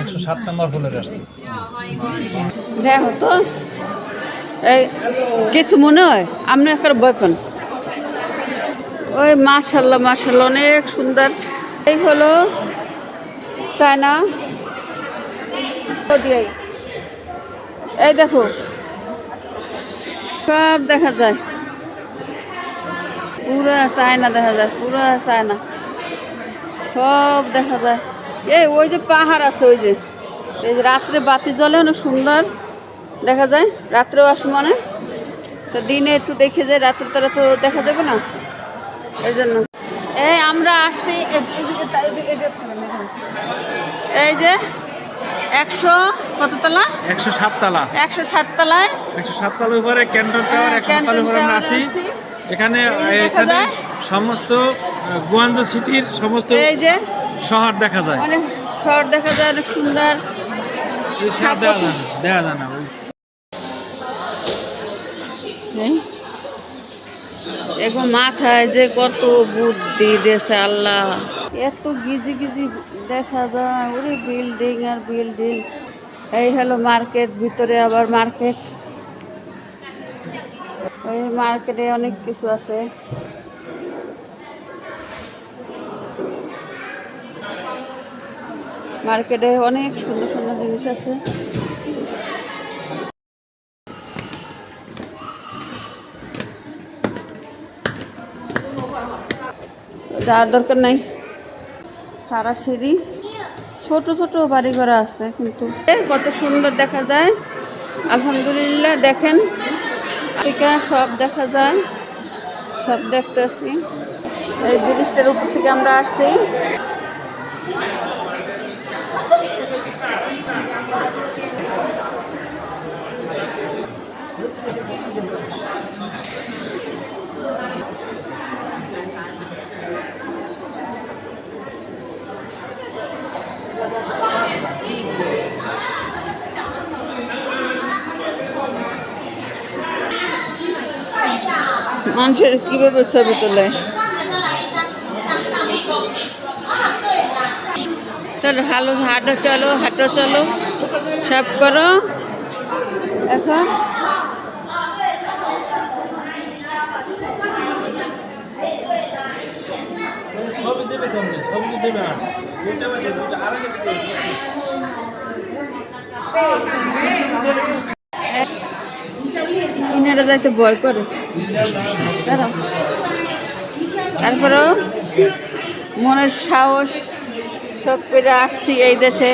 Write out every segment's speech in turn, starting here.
একশো সাত নম্বর ফুলের আসছে। দেখো তো। এই, কিছু মনে হয়? আপনি একটা ভয় পান। ওই মাশাল্লাহ মাশাল্লাহ, অনেক সুন্দর। এই হলো চায়না এই দেখো। সব দেখা যায়। পুরা চায়না দেখা যায়, পুরা চায়না সব দেখা যায়। এই ওই যে পাহাড় আছে ওই যে। এই যে রাত্রে বাতি জ্বলে অনেক সুন্দর। দেখা যায় রাত্রেও আসে মনে। তো দিনে একটু দেখে যায় রাত্রে তারা তো দেখা যাবে না। এই জন্য। এই আমরা আসছি। এই যে একশো কত তলা একশো সাত তালা একশো সাত তলায় একশো সাত তালার উপরে ক্যান্টন টাওয়ার হ্যাঁ, একশো সাত তালার উপরে টাওয়ারে এখানে এখানে সমস্ত গুয়াঞ্জো সিটির সমস্ত এই যে শহর দেখা যায়। অনেক শহর দেখা যায় অনেক সুন্দর। দেখা যায় না দেখা যায় না এখন মাথায় যে কত বুদ্ধি দেশে আল্লাহ। এত গিজি গিজি দেখা যায় ওরে বিল্ডিং আর বিল্ডিং এই হলো মার্কেট ভিতরে আবার মার্কেট ওই মার্কেটে অনেক কিছু আছে। মার্কেটে অনেক সুন্দর সুন্দর জিনিস আছে। যাওয়ার দরকার নাই। সারা সিঁড়ি। ছোট ছোট বাড়ি ঘর আছে কিন্তু। কত সুন্দর দেখা যায়। আলহামদুলিল্লাহ, দেখেন। সব দেখা যায়। সব দেখতেছি। এই ব্রিজটার উপর থেকে আমরা আসছি। মানুষের কীভাবে ছবি তোলে? ভালো হাঁটো চলো হাঁটো চলো, সব করো। এখন? সবই দেবে সবই দেবে ইনারা যাইতে ভয় করে। তারপরেও মনের সাহস সব করে আসছি এই দেশে।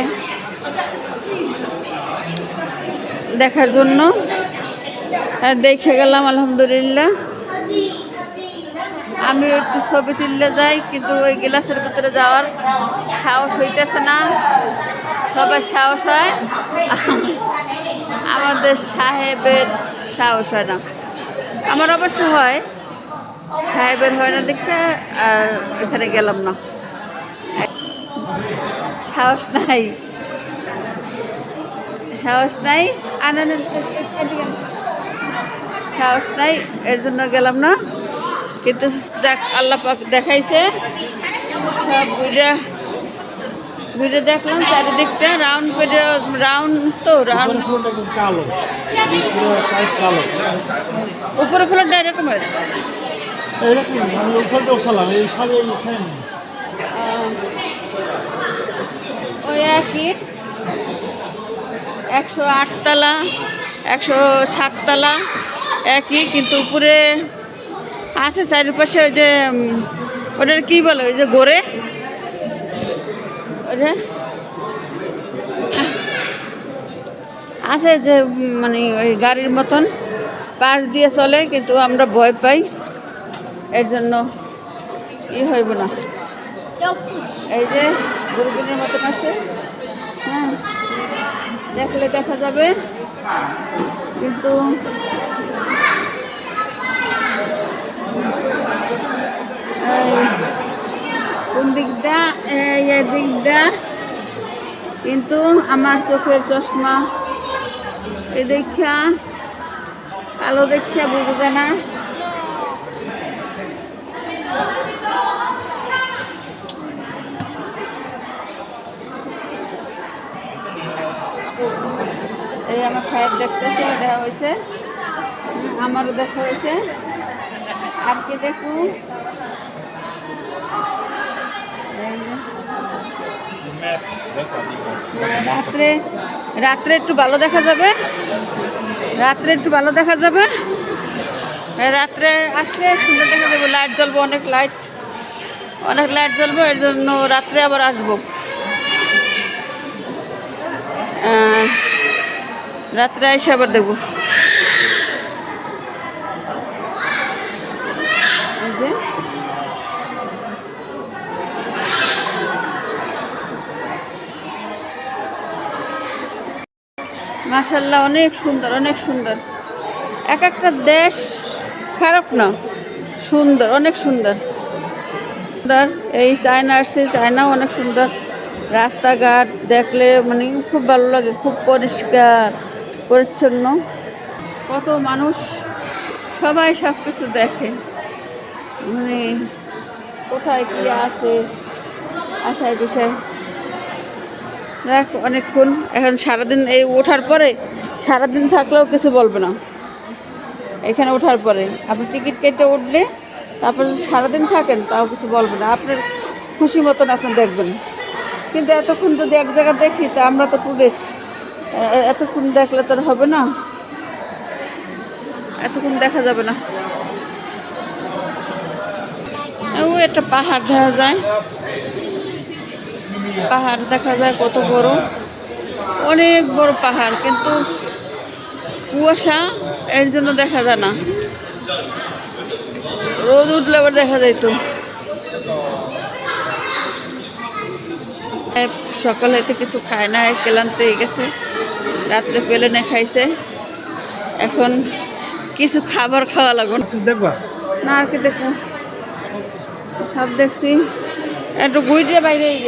দেখার জন্য। দেখে গেলাম, আলহামদুলিল্লাহ। আমি একটু ছবি তুললে যাই, কিন্তু ওই গ্লাসের ভিতরে যাওয়ার সাহস হইতেছে না। সবার সাহস হয়, আমাদের সাহেবের সাহস হয় না। আমার অবশ্য হয়, সাহেবের হয় না দেখতে আর এখানে গেলাম না। সাহস নাই। সাহস নাই আনন্দ সাহস নাই, এর জন্য গেলাম না। কিন্তু যাক আল্লাহ পাক দেখাইছে। ঘুরে ঘুরে দেখলাম চারিদিকটা রাউন্ড করে রাউন্ড তো রাউন্ড কালো। কালো। উপরে ফ্লোরটা এরকমের? ওই একই। একশো আটতলা একশো সাততলা একই কিন্তু উপরে আছে চারিপাশে ওই যে ওটার কি বলে, ওই যে গোরে? আছে যে মানে ওই গাড়ির মতন, পাশ দিয়ে চলে, কিন্তু আমরা ভয় পাই। এর জন্য ই হইব না। এই যে দূরবীনের মতন আছে। হ্যাঁ দেখলে দেখা যাবে। কিন্তু কোন দিকটা? এই দিকটা। কিন্তু আমার চোখের চশমা। এ দেখা। কালো দেখা, বুঝে যায় না। এই আমার সাহেব দেখতেছে দেখা হয়েছে। আমারও দেখা হয়েছে। আর কি দেখু এই যে। রাত্রে রাত্রে একটু ভালো দেখা যাবে। রাত্রে একটু ভালো দেখা যাবে। রাত্রে আসলে সুন্দর দেখা যাবে। লাইট জ্বলবো, অনেক লাইট। অনেক লাইট জ্বলবো, এর জন্য রাত্রে আবার আসব। রাত্রে এসে আবার দেখব এই যে মাশাল্লাহ অনেক সুন্দর অনেক সুন্দর। এক একটা দেশ খারাপ না, সুন্দর, অনেক সুন্দর। সুন্দর, এই চায়না আসছে, চায়নাও অনেক সুন্দর। রাস্তাঘাট দেখলে মানে খুব ভালো লাগে, খুব পরিষ্কার, পরিচ্ছন্ন। কত মানুষ, সবাই সব কিছু দেখে। মানে কোথায় কি আছে আশায় বিষয় দেখ অনেকক্ষণ। এখন সারাদিন এই ওঠার পরে, সারাদিন থাকলেও কিছু বলবে না। এখানে ওঠার পরে। আপনি টিকিট কেটে উঠলে, তারপর সারাদিন থাকেন, তাও কিছু বলবে না। আপনার খুশি মতন আপনি দেখবেন। কিন্তু এতক্ষণ যদি এক জায়গায় দেখি, তা আমরা তো টুরিস্ট এতক্ষণ দেখলে তো হবে না। এতক্ষণ দেখা যাবে না। ও, একটা পাহাড় দেখা যায়। পাহাড় দেখা যায় কত বড়? অনেক বড় পাহাড় কিন্তু কুয়াশা এর জন্য দেখা যায় না। রোদ উঠলে আবার দেখা যায় তো। সকাল হইতে কিছু খায় না ক্লান্ত হয়ে গেছে। রাত্রে প্লেনে খাইছে। এখন কিছু খাবার খাওয়া লাগবে। না। দেখবা? না আর কি দেখো সব দেখছি। একটু গুইটে বাইরে এই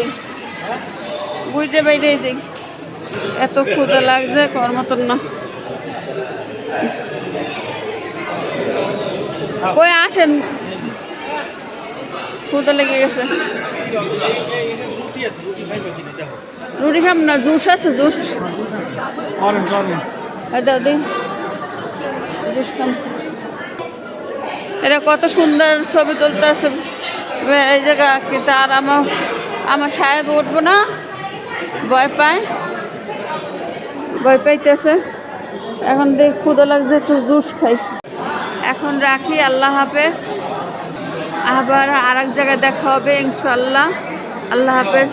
গুইটে বাইরে যে এত ক্ষুদা লাগছে কর মতন না। কই আসেন? ক্ষুদা লেগে গেছে। রুটি খাম না, জুস আছে, জুস। জুস খাম। এটা কত সুন্দর ছবি তুলতে আছে এই জায়গা, কিন্তু আর আমার আমার সাহেব উঠবো না, ভয় পায়। ভয় পাইতেছে। এখন দেখ ক্ষুদা লাগছে, একটু জুস খাই। এখন রাখি, আল্লাহ হাফেজ। আবার আর এক জায়গায় দেখা হবে ইনশাল্লাহ আল্লাহ হাফেজ।